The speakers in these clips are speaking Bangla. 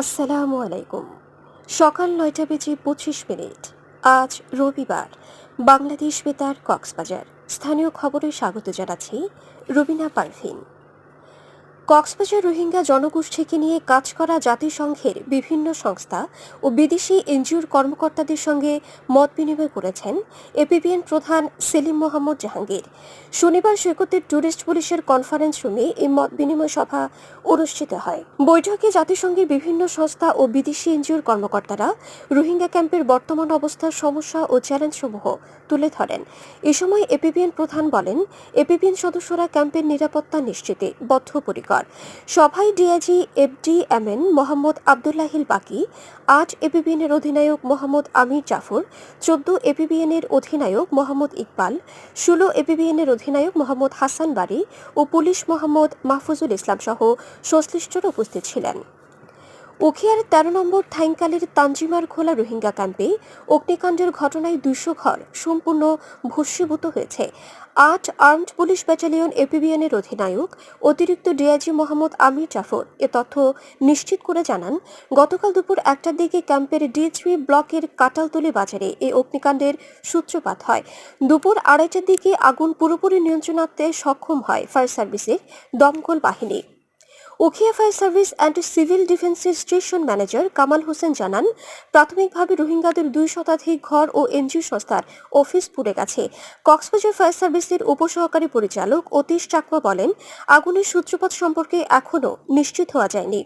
আসসালামু আলাইকুম। সকাল নয়টা বেজে পঁচিশ মিনিট। আজ রবিবার। বাংলাদেশ বেতার কক্সবাজার। স্থানীয় খবরে স্বাগত জানাচ্ছি রবিনা পারভিন। কক্সবাজার রোহিঙ্গা জনগোষ্ঠীকে নিয়ে কাজ করা জাতিসংঘের বিভিন্ন সংস্থা ও বিদেশি এনজিওর কর্মকর্তাদের সঙ্গে মত বিনিময় করেছেন এপিবিএন প্রধান সেলিম মোহাম্মদ জাহাঙ্গীর। শনিবার সৈকতের ট্যুরিস্ট পুলিশের কনফারেন্স রুমে এই মত বিনিময় সভা অনুষ্ঠিত হয়। বৈঠকে জাতিসংঘের বিভিন্ন সংস্থা ও বিদেশি এনজিওর কর্মকর্তারা রোহিঙ্গা ক্যাম্পের বর্তমান অবস্থার সমস্যা ও চ্যালেঞ্জসমূহ তুলে ধরেন। এ সময় এপিবিএন প্রধান বলেন, এপিবিএন সদস্যরা ক্যাম্পের নিরাপত্তা নিশ্চিতে বদ্ধপরিকর। সভায় DIG FD MN Mohammad Abdullahil Baki, আট এপিবিএন এর অধিনায়ক মোহাম্মদ আমির জাফর, চোদ্দ এপিবিএনের অধিনায়ক মোহাম্মদ ইকবাল, ষোলো এপিবিএনের অধিনায়ক মোহাম্মদ হাসান বাড়ি ও পুলিশ মোহাম্মদ মাহফুজুল ইসলাম সহ সংশ্লিষ্টরা উপস্থিত ছিলেন। উখিয়ার তেরো নম্বর থাইংকালের তানজিমার খোলা রোহিঙ্গা ক্যাম্পে অগ্নিকাণ্ডের ঘটনায় দুইশো ঘর সম্পূর্ণ ভস্মীভূত হয়েছে। আট আর্মড পুলিশ ব্যাটালিয়ন এপিবিএনের অধিনায়ক, অতিরিক্ত ডিআইজি মোহাম্মদ আমির জাফর এ তথ্য নিশ্চিত করে জানান, গতকাল দুপুর একটার দিকে ক্যাম্পের ডি থ্রি ব্লকের কাটালতলি বাজারে এই অগ্নিকাণ্ডের সূত্রপাত হয়। দুপুর আড়াইটার দিকে আগুন পুরোপুরি নিয়ন্ত্রণাতে সক্ষম হয় ফায়ার সার্ভিসের দমকল বাহিনী। Ukhia fire service and civil ডিফেন্সের স্টেশন ম্যানেজার কামাল হোসেন জানান, প্রাথমিকভাবে রোহিঙ্গাদের দুই শতাধিক ঘর ও এনজিও সংস্থার অফিস পুড়ে গেছে। কক্সবাজার ফায়ার সার্ভিসের উপসহকারী পরিচালক অতীশ চাকমা বলেন, আগুনের সূত্রপাত সম্পর্কে এখনও নিশ্চিত হওয়া যায়নি।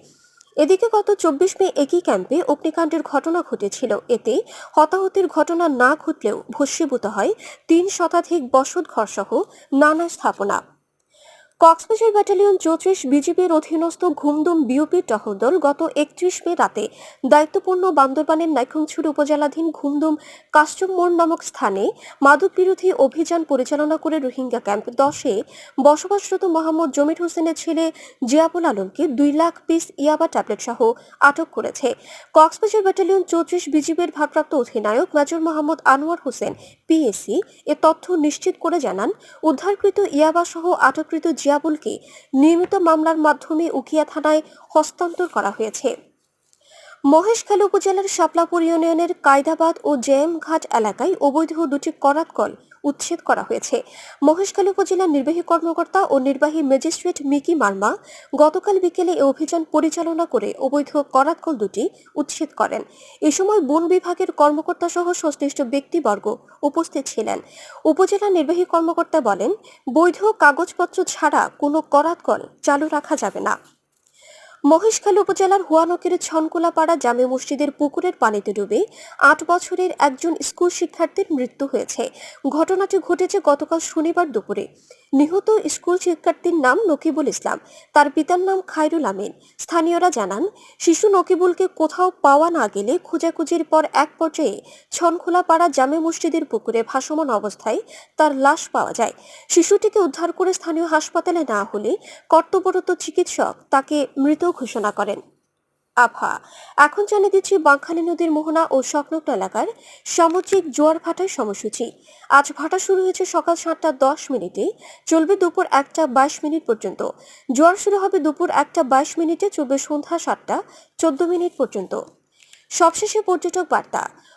এদিকে গত চব্বিশ মে একই ক্যাম্পে অগ্নিকাণ্ডের ঘটনা ঘটেছিল। এতে হতাহতের ঘটনা না ঘটলেও ভস্মীভূত হয় তিন শতাধিক বসত ঘরসহ নানা স্থাপনা। কক্সবাজার ব্যাটালিয়ন চৌত্রিশ বিজিবির অধীনস্থ ঘুমদুম বিওপির টহল দল গত একত্রিশ মে রাতে দায়িত্বপূর্ণ বান্দরবানের নাইখংছড়ি উপজেলাধীন ঘুমদুম কাস্টম মোড় নামক স্থানে মাদক বিরোধী অভিযান পরিচালনা করে রোহিঙ্গা ক্যাম্প দশে বসবাসরত মোহাম্মদ জমির হোসেনের ছেলে জিয়াবুল আলমকে দুই লাখ পিস ইয়াবা ট্যাবলেট সহ আটক করেছে। কক্সবাজার ব্যাটালিয়ন চৌত্রিশ বিজিবির ভারপ্রাপ্ত অধিনায়ক মেজর মোহাম্মদ আনোয়ার হোসেন পিএসসি এ তথ্য নিশ্চিত করে জানান, উদ্ধারকৃত ইয়াবা সহ আটককৃত জিয়াবুলকে নিয়মিত মামলার মাধ্যমে উকিয়া থানায় হস্তান্তর করা হয়েছে। মহেশখালী উপজেলার শাপলাপুর ইউনিয়নের কায়দাবাদ ও জেএম ঘাট এলাকায় অবৈধ দুটি করাত কল উচ্ছেদ করা হয়েছে। মহেশখালী উপজেলার নির্বাহী কর্মকর্তা ও নির্বাহী ম্যাজিস্ট্রেট মিকি মার্মা গতকাল বিকেলে এই অভিযান পরিচালনা করে অবৈধ করাতকল দুটি উচ্ছেদ করেন। এ সময় বন বিভাগের কর্মকর্তা সহ সংশ্লিষ্ট ব্যক্তিবর্গ উপস্থিত ছিলেন। উপজেলা নির্বাহী কর্মকর্তা বলেন, বৈধ কাগজপত্র ছাড়া কোনো করাত কল চালু রাখা যাবে না। মহেশখালী উপজেলার হুয়ানকের ছনকুলাপাড়া জামে মসজিদের পুকুরের পানিতে ডুবে আট বছরের একজন স্কুল শিক্ষার্থীর মৃত্যু হয়েছে। ঘটনাটি ঘটেছে গতকাল শনিবার দুপুরে। নিহত স্কুল শিক্ষার্থীর নাম নকিবুল ইসলাম। তার পিতার নাম খায়রুল আমিন। স্থানীয়রা জানান, শিশু নকিবুলকে কোথাও পাওয়া না গেলে খোঁজাখুঁজির পর এক পর্যায়ে ছনখোলাপাড়া জামে মসজিদের পুকুরে ভাসমান অবস্থায় তার লাশ পাওয়া যায়। শিশুটিকে উদ্ধার করে স্থানীয় হাসপাতালে না হলে কর্তব্যরত চিকিৎসক তাকে মৃত ঘোষণা করেন। আবহাওয়া এখন জানিয়ে দিচ্ছি বাঁকখালী নদীর মোহনা ও সংলগ্ন এলাকার সামুদ্রিক জোয়ার ভাটার সময়সূচি। আজ ভাটা শুরু হয়েছে সকাল সাতটা দশ মিনিটে, চলবে দুপুর একটা বাইশ মিনিট পর্যন্ত। জোয়ার শুরু হবে দুপুর একটা বাইশ মিনিটে, চলবে সন্ধ্যা সাতটা চোদ্দ মিনিট পর্যন্ত। সবশেষে পর্যটক বার্তা